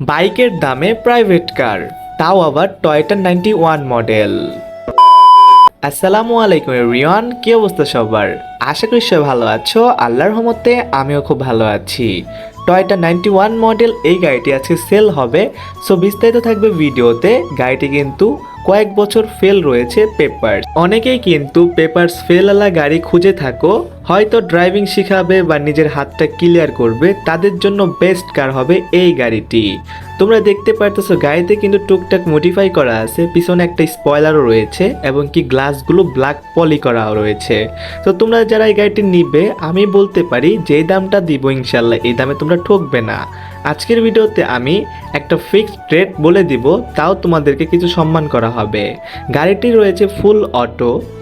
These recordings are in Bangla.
বাইকের দামে প্রাইভেট কার তাও আবার টয়টা নাইনটি ওয়ান মডেল আসসালামু আলাইকুম রিয়ান কি অবস্থা সবার? আশা করি সবাই ভালো আছো, আল্লাহর রহমতে আমিও খুব ভালো আছি। টয়টা নাইনটি ওয়ান মডেল এই গাড়িটি আজকে সেল হবে। সো বিস্তারিত থাকবে ভিডিওতে, গাড়িটি কিন্তু কয়েক বছর ফেল রয়েছে পেপার অনেকেই কিন্তু পেপারস ফেলওয়ালা গাড়ি খুঁজে থাকো, হয়তো ড্রাইভিং শিখাবে বা নিজের হাতটা ক্লিয়ার করবে, তাদের জন্য বেস্ট কার হবে এই গাড়িটি। তোমরা দেখতে পারতেছো, গাড়িতে কিন্তু টুকটাক মডিফাই করা আছে, পিছনে একটা স্পয়লারও রয়েছে এবং কি গ্লাসগুলো ব্ল্যাক পলি করা রয়েছে। তো তোমরা যারা এই গাড়িটি নিবে, আমি বলতে পারি যেই দামটা দিব ইনশাল্লাহ এই দামে তোমরা ঠকবে না। আজকের ভিডিওতে আমি একটা ফিক্সড রেট বলে দিব, তাও তোমাদেরকে কিছু সম্মান করা হবে। গাড়িটি রয়েছে ফুল অটো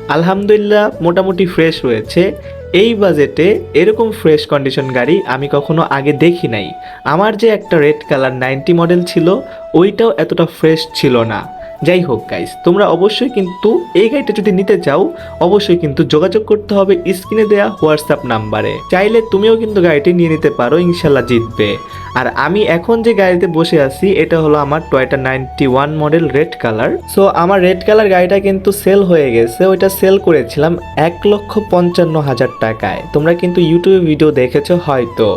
আলহামদুলিল্লাহ মোটামুটি ফ্রেশ রয়েছে এই বাজেটে এরকম ফ্রেশ কন্ডিশন গাড়ি আমি কখনো আগে দেখি নাই। আমার যে একটা রেড কালার নাইনটি মডেল ছিল ওইটাও এতটা ফ্রেশ ছিল না। যাই হোক গাইস তোমরা অবশ্যই কিন্তু এই গাড়িটা যদি নিতে চাও, অবশ্যই কিন্তু যোগাযোগ করতে হবে স্ক্রিনে দেওয়া হোয়াটসঅ্যাপ নাম্বারে। চাইলে তুমিও কিন্তু গাড়িটি নিয়ে নিতে পারো, ইনশাল্লাহ জিতবে। আর আমি এখন যে গাড়িতে বসে আছি, এটা হলো আমার Toyota ninety one model red colour so আমার রেড কালার গাড়িটা কিন্তু সেল হয়ে গেছে, ওইটা সেল করেছিলাম এক লক্ষ পঞ্চান্ন হাজার টাকায়। তোমরা কিন্তু ইউটিউবে ভিডিও দেখেছ হয়তো।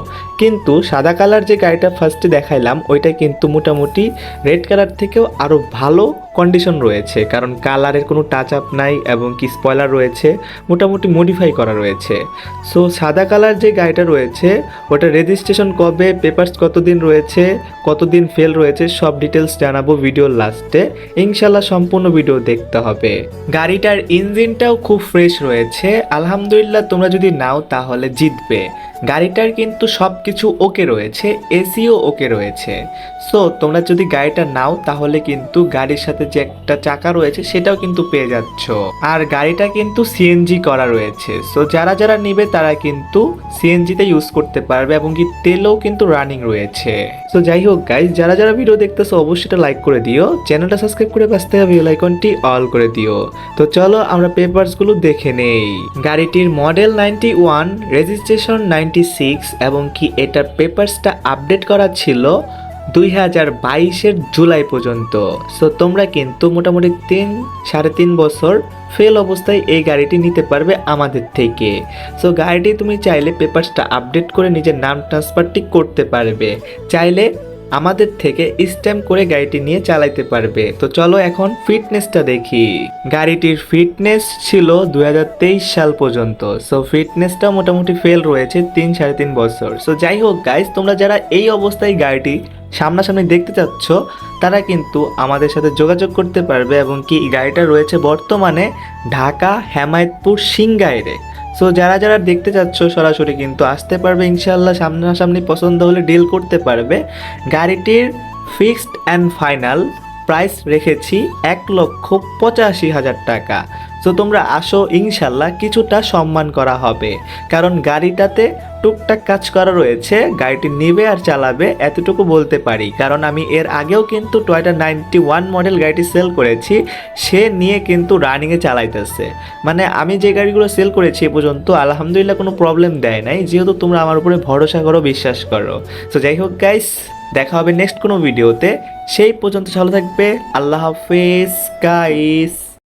কিন্তু সাদা কালার যে গাড়িটা ফার্স্টে দেখাইলাম, ওইটা কিন্তু মোটামুটি রেড কালার থেকেও আরও ভালো কন্ডিশন রয়েছে, কারণ কালারের কোনো টাচ আপ নাই এবং কি স্পয়লার রয়েছে, মোটামুটি মডিফাই করা রয়েছে। সো সাদা কালার যে গাড়িটা রয়েছে, ওটা রেজিস্ট্রেশন কবে পেপারস কতদিন রয়েছে, কতদিন ফেল রয়েছে, সব ডিটেলস জানাব ভিডিওর লাস্টে ইনশাল্লাহ সম্পূর্ণ ভিডিও দেখতে হবে। গাড়িটার ইঞ্জিনটাও খুব ফ্রেশ রয়েছে। আলহামদুলিল্লাহ, তোমরা যদি নাও, তাহলে জিতবে। গাড়িটার কিন্তু সব কিছু ওকে রয়েছে এসিও ওকে রয়েছে। সো তোমরা যদি গাড়িটা নাও, তাহলে কিন্তু গাড়ির সাথে যে একটা চাকা রয়েছে সেটাও কিন্তু পেয়ে যাচ্ছ। আর গাড়িটা কিন্তু সিএনজি করা রয়েছে। সো যারা যারা নিবে তারা কিন্তু সিএনজিতে ইউজ করতে পারবে এবং কি তেলও কিন্তু রানিং রয়েছে। সো যাই হোক গাইজ যারা যারা ভিডিও দেখতেছো অবশ্যই এটা লাইক করে দিও। চ্যানেলটা সাবস্ক্রাইব করে পাশে থাকা বেল আইকনটি অল করে দিও। তো চলো আমরা পেপারসগুলো দেখে নেই। গাড়িটির model ninety one registration ninety six এবং কি এটার পেপারসটা আপডেট করা ছিল দুই হাজার বাইশের জুলাই পর্যন্ত। সো তোমরা কিন্তু মোটামুটি তিন, সাড়ে তিন বছর ফেল অবস্থায় এই গাড়িটি নিতে পারবে আমাদের থেকে। সো গাড়িটি তুমি চাইলে পেপারসটা আপডেট করে নিজের নাম ট্রান্সফারটি করতে পারবে। চাইলে আমাদের থেকে স্ট্যাম্প করে গাড়িটি নিয়ে চালাইতে পারবে। তো চলো এখন ফিটনেসটা দেখি। গাড়িটির ফিটনেস ছিল দুহাজার তেইশ সাল পর্যন্ত। সো ফিটনেসটা মোটামুটি ফেল রয়েছে তিন সাড়ে তিন বছর। সো যাই হোক গাইজ তোমরা যারা এই অবস্থায় গাড়িটি সামনাসামনি দেখতে চাচ্ছ, তারা কিন্তু আমাদের সাথে যোগাযোগ করতে পারবে এবং কি গাড়িটা রয়েছে বর্তমানে ঢাকা হেমায়তপুর সিংগাইরে সো যারা যারা দেখতে চাচ্ছ সরাসরি কিন্তু আসতে পারবে ইনশাল্লাহ সামনাসামনি পছন্দ হলে ডিল করতে পারবে। গাড়িটির ফিক্সড অ্যান্ড ফাইনাল প্রাইস রেখেছি এক লক্ষ পঁচাশি হাজার টাকা। তো তোমরা আসো, ইনশাল্লাহ কিছুটা সম্মান করা হবে। কারণ গাড়িটাতে টুকটাক কাজ করা রয়েছে, গাড়িটি নিবে আর চালাবে, এতটুকু বলতে পারি। কারণ আমি এর আগেও কিন্তু টয়টা নাইনটি ওয়ান মডেল গাড়িটি সেল করেছি, সে নিয়ে কিন্তু রানিংয়ে চালাইতেছে। মানে আমি যে গাড়িগুলো সেল করেছি এ পর্যন্ত আলহামদুলিল্লাহ কোনো প্রবলেম দেয় নাই, যেহেতু তোমরা আমার উপরে ভরসা করো, বিশ্বাস করো। তো যাই হোক গাইস দেখা হবে নেক্সট কোনো ভিডিওতে সেই পর্যন্ত ভালো থাকবে। আল্লাহ হাফিজ গাইস